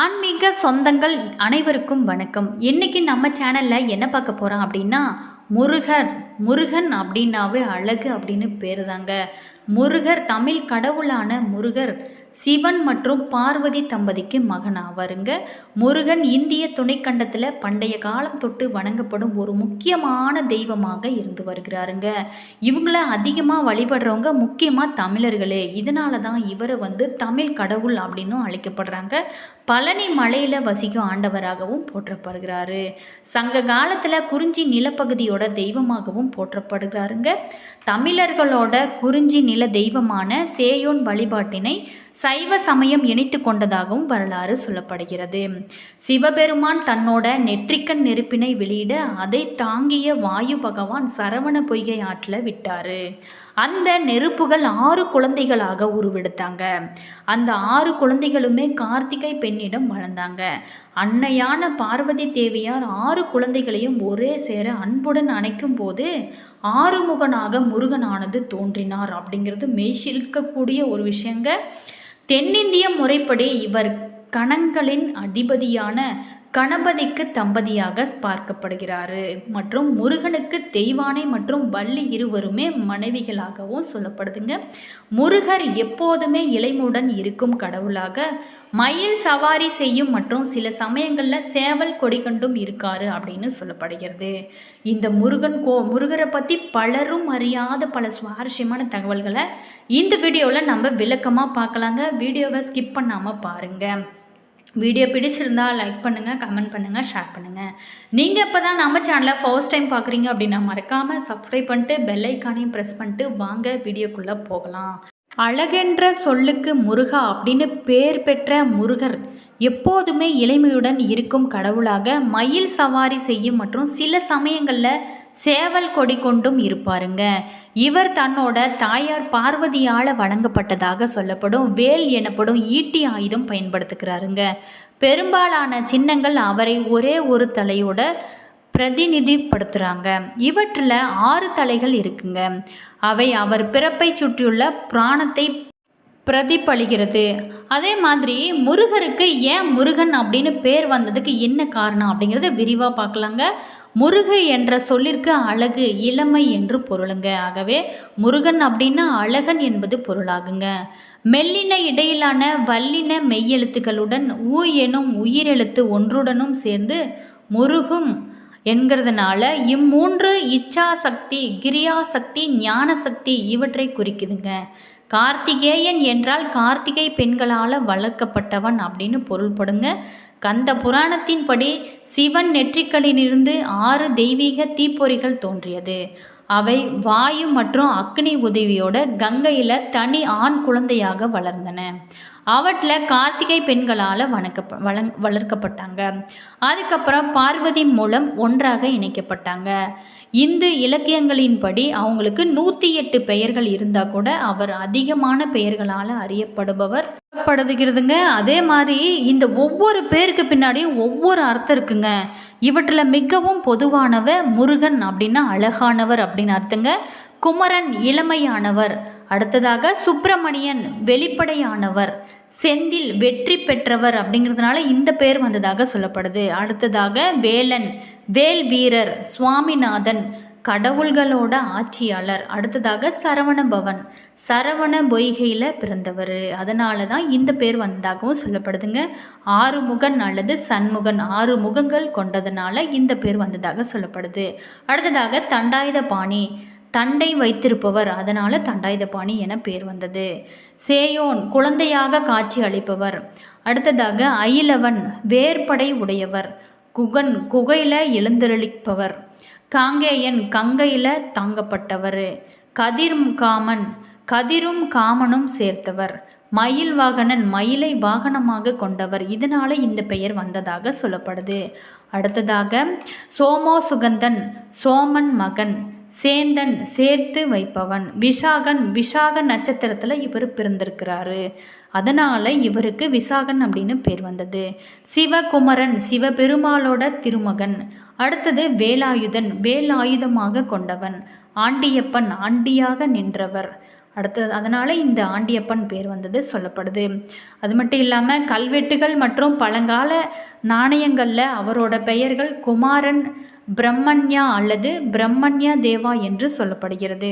ஆன்மீக சொந்தங்கள் அனைவருக்கும் வணக்கம். இன்னைக்கு நம்ம சேனலில் என்ன பார்க்க போகிறோம் அப்படின்னா முருகர். முருகன் அப்படின்னாவே அழகு அப்படின்னு பேர் தாங்க முருகர் தமிழ் கடவுளான முருகர் சிவன் மற்றும் பார்வதி தம்பதிக்கு மகன் ஆவாருங்க. முருகன் இந்திய துணைக்கண்டத்தில் பண்டைய காலம் தொட்டு வணங்கப்படும் ஒரு முக்கியமான தெய்வமாக இருந்து வருகிறாருங்க. இவங்கள அதிகமாக வழிபடுறவங்க முக்கியமாக தமிழர்களே. இதனால தான் இவரை வந்து தமிழ் கடவுள் அப்படின்னும் அழைக்கப்படுறாங்க. பழனி மலையில் வசிக்கும் ஆண்டவராகவும் போற்றப்படுகிறாரு. சங்க காலத்தில் குறிஞ்சி நிலப்பகுதியோட தெய்வமாகவும் போற்றப்படுகிறாருங்க. தமிழர்களோட குறிஞ்சி நில தெய்வமான சேயோன் வழிபாட்டினை சைவ சமயம் இணைத்து கொண்டதாகவும் வரலாறு சொல்லப்படுகிறது. சிவபெருமான் தன்னோட நெற்றிக்கண் நெருப்பினை வெளியிட அதை தாங்கிய வாயு பகவான் சரவண பொய்கை ஆற்றில் விட்டாரு. அந்த நெருப்புகள் ஆறு குழந்தைகளாக உருவெடுத்தாங்க. அந்த ஆறு குழந்தைகளுமே கார்த்திகை பெண்ணிடம் வளர்ந்தாங்க. அன்னையான பார்வதி தேவியார் ஆறு குழந்தைகளையும் ஒரே சேர அன்புடன் அணைக்கும் போது ஆறுமுகனாக முருகனானது தோன்றினார் அப்படிங்கிறது மெய்சிலிக்கக்கூடிய ஒரு விஷயங்க. தென்னிந்திய முறைப்படி இவர் கணங்களின் அதிபதியான கணபதிக்கு தம்பதியாக பார்க்கப்படுகிறாரு. மற்றும் முருகனுக்கு தெய்வானை மற்றும் வள்ளி இருவருமே மனைவிகளாகவும் சொல்லப்படுதுங்க. முருகர் எப்போதுமே இளைமுடன் இருக்கும் கடவுளாக. மயில் சவாரி செய்யும் மற்றும் சில சமயங்களில் சேவல் கொடி கண்டும் இருக்காரு அப்படின்னு சொல்லப்படுகிறது. இந்த முருகன் கோ முருகரை பற்றி பலரும் அறியாத பல சுவாரஸ்யமான தகவல்களை இந்த வீடியோவில் நம்ம விளக்கமாக பார்க்கலாங்க. வீடியோவை ஸ்கிப் பண்ணாமல் பாருங்கள் வீடியோ பிடிச்சிருந்தால் லைக் பண்ணுங்கள் கமெண்ட் பண்ணுங்கள் ஷேர் பண்ணுங்கள் நீங்கள் இப்போ தான் நம்ம சேனலை ஃபர்ஸ்ட் டைம் பார்க்குறீங்க அப்படின்னா மறக்காமல் சப்ஸ்கிரைப் பண்ணிட்டு பெல் ஐக்கானையும் ப்ரெஸ் பண்ணிட்டு வாங்க வீடியோக்குள்ளே போகலாம். அழகென்ற சொல்லுக்கு முருகா அப்படின்னு பேர் பெற்ற முருகர் எப்போதுமே இளமையுடன் இருக்கும் கடவுளாக மயில் சவாரி செய்யும் மற்றும் சில சமயங்களில் சேவல் கொடி கொண்டும் இருப்பாருங்க. இவர் தன்னோட தாயார் பார்வதியால் வழங்கப்பட்டதாக சொல்லப்படும் வேல் எனப்படும் ஈட்டி ஆயுதம் பயன்படுத்துகிறாருங்க. பெரும்பாலான சின்னங்கள் அவரை ஒரே ஒரு தலையோட பிரதிநிதிப்படுத்துகிறாங்க இவற்றில் ஆறு தலைகள் இருக்குங்க. அவை அவர் பிறப்பை சுற்றியுள்ள பிராணத்தை பிரதிபலிக்கிறது. அதே மாதிரி முருகருக்கு ஏன் முருகன் அப்படின்னு பேர் வந்ததுக்கு என்ன காரணம் அப்படிங்கிறத விரிவாக பார்க்கலாங்க. முருகு என்ற சொல்லிற்கு அழகு இளமை என்று பொருளுங்க. ஆகவே முருகன் அப்படின்னா அழகன் என்பது பொருளாகுங்க. மெல்லின இடையிலான வல்லின மெய்யெழுத்துக்களுடன் ஊ எனும் உயிரெழுத்து ஒன்றுடனும் சேர்ந்து முருகும் என்கிறதுனால இம்மூன்று இச்சா சக்தி கிரியா சக்தி ஞான சக்தி இவற்றை குறிக்குதுங்க. கார்த்திகேயன் என்றால் கார்த்திகை பெண்களால் வளர்க்கப்பட்டவன் அப்படின்னு பொருள்படுங்க. கந்த புராணத்தின்படி சிவன் நெற்றிக்கலிலிருந்து ஆறு தெய்வீக தீப்பொறிகள் தோன்றியது. அவை வாயு மற்றும் அக்னி உதவியோட கங்கையில் தனி ஆண் குழந்தையாக வளர்ந்தன. அவற்றில் கார்த்திகை பெண்களால் வணக்க வளங் வளர்க்கப்பட்டாங்க. அதுக்கப்புறம் பார்வதி மூலம் ஒன்றாக இணைக்கப்பட்டாங்க. இந்து இலக்கியங்களின்படி அவங்களுக்கு நூற்றி எட்டு பெயர்கள் இருந்தால் கூட அவர் அதிகமான பெயர்களால் அறியப்படுபவர் படுதுகிறதுங்க அதே மாதிரி இந்த ஒவ்வொரு பேருக்கு பின்னாடியும் ஒவ்வொரு அர்த்தம் இருக்குங்க. இவற்றில் மிகவும் பொதுவானவ முருகன் அப்படின்னா அழகானவர் அப்படின்னு அர்த்தங்க. குமரன் இளமையானவர். அடுத்ததாக சுப்பிரமணியன் வெளிப்படையானவர். செந்தில் வெற்றி பெற்றவர் அப்படிங்கிறதுனால இந்த பேர் வந்ததாக சொல்லப்படுது. அடுத்ததாக வேலன் வேல் வீரர் சுவாமிநாதன் கடவுள்களோட ஆட்சியாளர் அடுத்ததாக சரவண பவன் சரவண பொய்கையில் பிறந்தவர். அதனால தான் இந்த பேர் வந்ததாகவும் சொல்லப்படுதுங்க. ஆறுமுகன் அல்லது சண்முகன் ஆறு முகங்கள் கொண்டதுனால இந்த பேர் வந்ததாக சொல்லப்படுது. அடுத்ததாக தண்டாயுத பாணி தண்டை வைத்திருப்பவர் அதனால் தண்டாயுதபாணி என பேர் வந்தது. சேயோன் குழந்தையாக காட்சி அளிப்பவர். அடுத்ததாக அயிலவன் வேர்படை உடையவர். குகன் குகையில் எழுந்தருளிப்பவர். காங்கேயன் கங்கையில் தாங்கப்பட்டவர். கதிரும் காமன் கதிரும் காமனும் சேர்த்தவர். மயில் வாகனன் மயிலை வாகனமாக கொண்டவர். இதனால இந்த பெயர் வந்ததாக சொல்லப்படுது. அடுத்ததாக சோமோ சுகந்தன் சோமன் மகன். சேந்தன் சேர்த்து வைப்பவன். விஷாகன் விஷாக நட்சத்திரத்தில் இவர் பிறந்திருக்கிறாரு. அதனால் இவருக்கு விசாகன் அப்படின்னு பேர் வந்தது. சிவகுமரன் சிவபெருமாளோட திருமகன். அடுத்தது வேலாயுதன் வேலாயுதமாக கொண்டவன். ஆண்டியப்பன் ஆண்டியாக நின்றவர். அடுத்தது அதனால் இந்த ஆண்டியப்பன் பேர் வந்தது சொல்லப்படுது. அது மட்டும் இல்லாமல் கல்வெட்டுகள் மற்றும் பழங்கால நாணயங்களில் அவரோட பெயர்கள் குமாரன் பிரம்மண்யா அல்லது பிரம்மண்யா தேவா என்று சொல்லப்படுகிறது.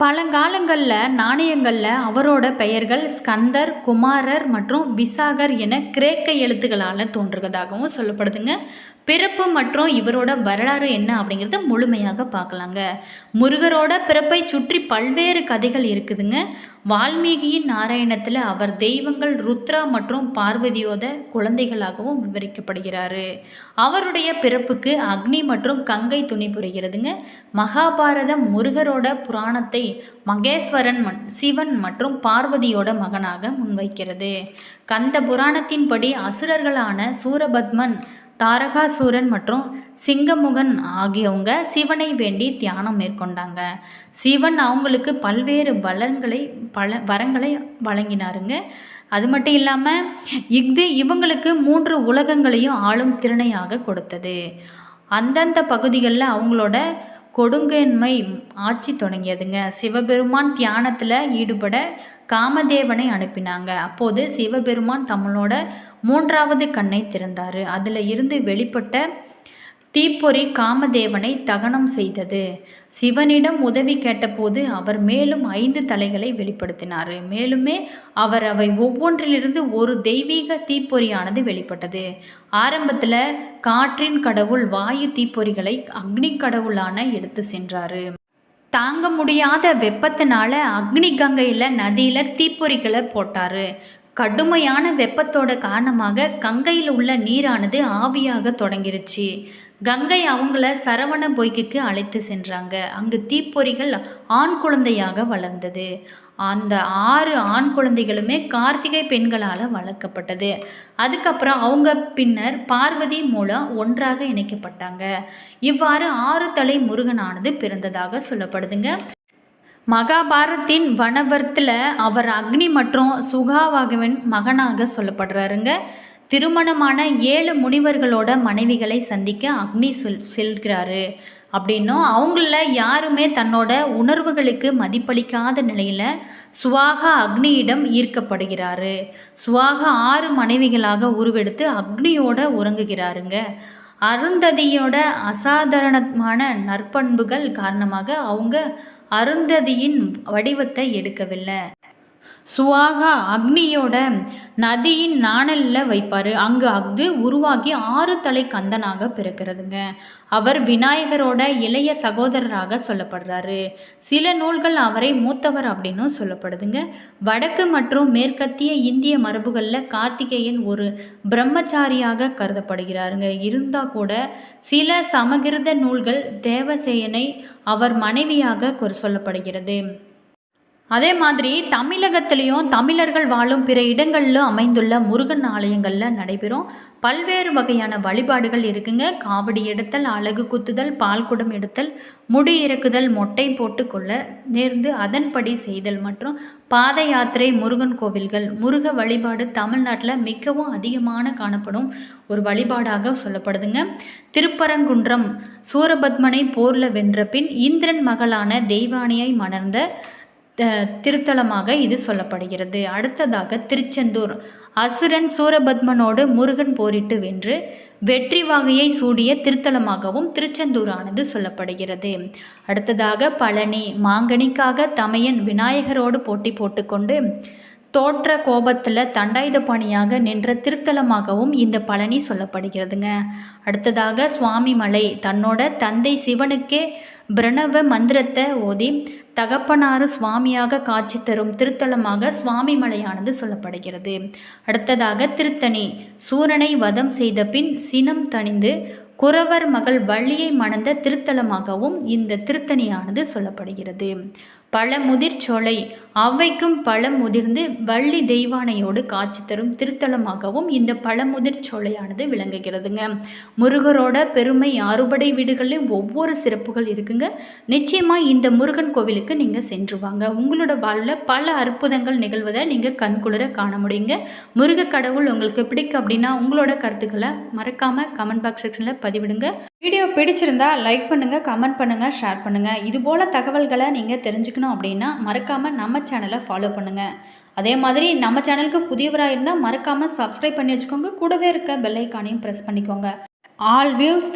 பழங்காலங்களில் நாணயங்களில் அவரோட பெயர்கள் ஸ்கந்தர் குமாரர் மற்றும் விசாகர் என கிரேக்க எழுத்துக்களால் தோன்றுவதாகவும் சொல்லப்படுதுங்க. பிறப்பு மற்றும் இவரோட வரலாறு என்ன அப்படிங்கிறத முழுமையாக பார்க்கலாங்க. முருகரோட பிறப்பை சுற்றி பல்வேறு கதைகள் இருக்குதுங்க. வால்மீகியின் நாராயணத்தில் அவர் தெய்வங்கள் ருத்ரா மற்றும் பார்வதியோட குழந்தைகளாகவும் விவரிக்கப்படுகிறாரு. அவருடைய பிறப்புக்கு அக்னி மற்றும் கங்கை துணி புரிகிறதுங்க. மகாபாரதம் முருகரோட புராணத்தை மகேஸ்வரன் சிவன் மற்றும் பார்வதியோட மகனாக முன்வைக்கிறது. கந்த புராணத்தின்படி அசுரர்களான சூரபத்மன் தாரகாசூரன் மற்றும் சிங்கமுகன் ஆகியவங்க சிவனை வேண்டி தியானம் மேற்கொண்டாங்க. சிவன் அவங்களுக்கு பல்வேறு பலன்களை பல வரங்களை வழங்கினாருங்க. அது மட்டும் இல்லாமல் இது இவங்களுக்கு மூன்று உலகங்களையும் ஆளும் திறனையாக கொடுத்தது. அந்தந்த பகுதிகளில் அவங்களோட கொடுங்கன்மை ஆட்சி தொடங்கியதுங்க. சிவபெருமான் தியானத்தில் ஈடுபட காமதேவனை அனுப்பினாங்க. அப்போது சிவபெருமான் தம்மளோட மூன்றாவது கண்ணை திறந்தார். அதில் இருந்து வெளிப்பட்ட தீப்பொறி காமதேவனை தகனம் செய்தது. சிவனிடம் உதவி கேட்டபோது அவர் மேலும் ஐந்து தலைகளை வெளிப்படுத்தினார். மேலுமே அவர் அவை ஒவ்வொன்றிலிருந்து ஒரு தெய்வீக தீப்பொறியானது வெளிப்பட்டது. ஆரம்பத்தில் காற்றின் கடவுள் வாயு தீப்பொறிகளை அக்னி கடவுளான எடுத்து சென்றார். தாங்க முடியாத வெப்பத்தினால அக்னி கங்கையில் நதியில் தீப்பொறிகளை போட்டார். கடுமையான வெப்பத்தோட காரணமாக கங்கையில் உள்ள நீரானது ஆவியாக தொடங்கிருச்சு. கங்கை அவங்கள சரவண பொய்கைக்கு அழைத்து சென்றாங்க. அங்கு தீப்பொறிகள் ஆண் குழந்தையாக வளர்ந்தது. அந்த ஆறு ஆண் குழந்தைகளுமே கார்த்திகை பெண்களால் வளர்க்கப்பட்டது. அதுக்கப்புறம் அவங்க பின்னர் பார்வதி மூலம் ஒன்றாக இணைக்கப்பட்டாங்க. இவ்வாறு ஆறு தலை முருகனானது பிறந்ததாக சொல்லப்படுதுங்க. மகாபாரத்தின் வனவரத்தில் அவர் அக்னி மற்றும் சுகாவாகவின் மகனாக சொல்லப்படுறாருங்க. திருமணமான ஏழு முனிவர்களோட மனைவிகளை சந்திக்க அக்னி செல் செல்கிறாரு. அப்படின்னும் அவங்கள யாருமே தன்னோட உணர்வுகளுக்கு மதிப்பளிக்காத நிலையில் சுவாகா அக்னியிடம் ஈர்க்கப்படுகிறாரு. சுவாகா ஆறு மனைவிகளாக உருவெடுத்து அக்னியோட உறங்குகிறாருங்க. அருந்ததியோட அசாதாரணமான நற்பண்புகள் காரணமாக அவங்க அருந்ததியின் வடிவத்தை எடுக்கவில்லை. சுவாகா அக்னியோட நதியின் நாணலில் வைப்பார். அங்கு அஃது உருவாகி ஆறு தலை கந்தனாக பிறக்கிறதுங்க. அவர் விநாயகரோட இளைய சகோதரராக சொல்லப்படுறாரு. சில நூல்கள் அவரை மூத்தவர் அப்படின்னும் சொல்லப்படுதுங்க. வடக்கு மற்றும் மேற்கத்திய இந்திய மரபுகளில் கார்த்திகேயன் ஒரு பிரம்மச்சாரியாக கருதப்படுகிறாருங்க. இருந்தால் கூட சில சமகிருத நூல்கள் தேவசேயனை அவர் மனைவியாக சொல்லப்படுகிறது. அதே மாதிரி தமிழகத்திலையும் தமிழர்கள் வாழும் பிற இடங்களிலும் அமைந்துள்ள முருகன் ஆலயங்களில் நடைபெறும். பல்வேறு வகையான வழிபாடுகள் இருக்குங்க. காவடி எடுத்தல் அழகு குத்துதல் பால் குடம் எடுத்தல் முடி இறக்குதல் மொட்டை போட்டுக்கொள்ள நேர்ந்து அதன்படி செய்தல் மற்றும் பாத யாத்திரை முருகன் கோவில்கள் முருக வழிபாடு தமிழ்நாட்டில் மிகவும் அதிகமான காணப்படும் ஒரு வழிபாடாக சொல்லப்படுதுங்க. திருப்பரங்குன்றம் சூரபத்மனை போரில் வென்ற பின் இந்திரன் மகளான தெய்வானியை மணர்ந்த திருத்தலமாக இது சொல்லப்படுகிறது. அடுத்ததாக திருச்செந்தூர். அசுரன் சூரபத்மனோடு முருகன் போரிட்டு வென்று வெற்றி வாகையை சூடிய திருத்தலமாகவும் திருச்செந்தூரானது சொல்லப்படுகிறது. அடுத்ததாக பழனி. மாங்கனிக்காக தமையன் விநாயகரோடு போட்டி போட்டுக்கொண்டு தோற்ற கோபத்தில் தண்டாயுத பணியாக நின்ற திருத்தலமாகவும் இந்த பழனி சொல்லப்படுகிறதுங்க. அடுத்ததாக சுவாமி மலை. தன்னோட தந்தை சிவனுக்கே பிரணவ மந்திரத்தை ஓதி தகப்பனாறு சுவாமியாக காட்சி தரும் திருத்தலமாக சுவாமி மலையானது சொல்லப்படுகிறது. அடுத்ததாக திருத்தணி. சூரனை வதம் செய்த பின் சினம் தணிந்து குறவர் மகள் வள்ளியை மணந்த திருத்தலமாகவும் இந்த திருத்தணியானது சொல்லப்படுகிறது. பழமுதிர்ச்சோலை. அவ்வைக்கும் பழம் முதிர்ந்து வள்ளி தெய்வானையோடு காட்சி தரும் திருத்தலமாகவும் இந்த பழமுதிர் சோலையானது விளங்குகிறதுங்க. முருகரோட பெருமை அறுபடை வீடுகளிலும் ஒவ்வொரு சிறப்புகள் இருக்குங்க. நிச்சயமாக இந்த முருகன் கோவிலுக்கு நீங்கள் சென்று வாங்க. உங்களோட வாழ்வில் பல அற்புதங்கள் நிகழ்வதை நீங்கள் கண்குளிர காண முடியுங்க. முருக கடவுள் உங்களுக்கு பிடிக்கும் அப்படின்னா உங்களோட கருத்துக்களை மறக்காமல் கமெண்ட் பாக்ஸ் செக்ஷனில் பதிவிடுங்க. வீடியோ பிடிச்சிருந்தா லைக் பண்ணுங்கள் கமெண்ட் பண்ணுங்கள் ஷேர் பண்ணுங்கள் இதுபோல் தகவல்களை நீங்கள் தெரிஞ்சுக்கணும் அப்படின்னா மறக்காமல் நம்ம சேனலை ஃபாலோ பண்ணுங்கள் அதே மாதிரி நம்ம சேனலுக்கு புதியவராக இருந்தால் மறக்காமல் சப்ஸ்கிரைப் பண்ணி வச்சுக்கோங்க. கூடவே இருக்க பெல்லைக்கானையும் ப்ரெஸ் பண்ணிக்கோங்க. All views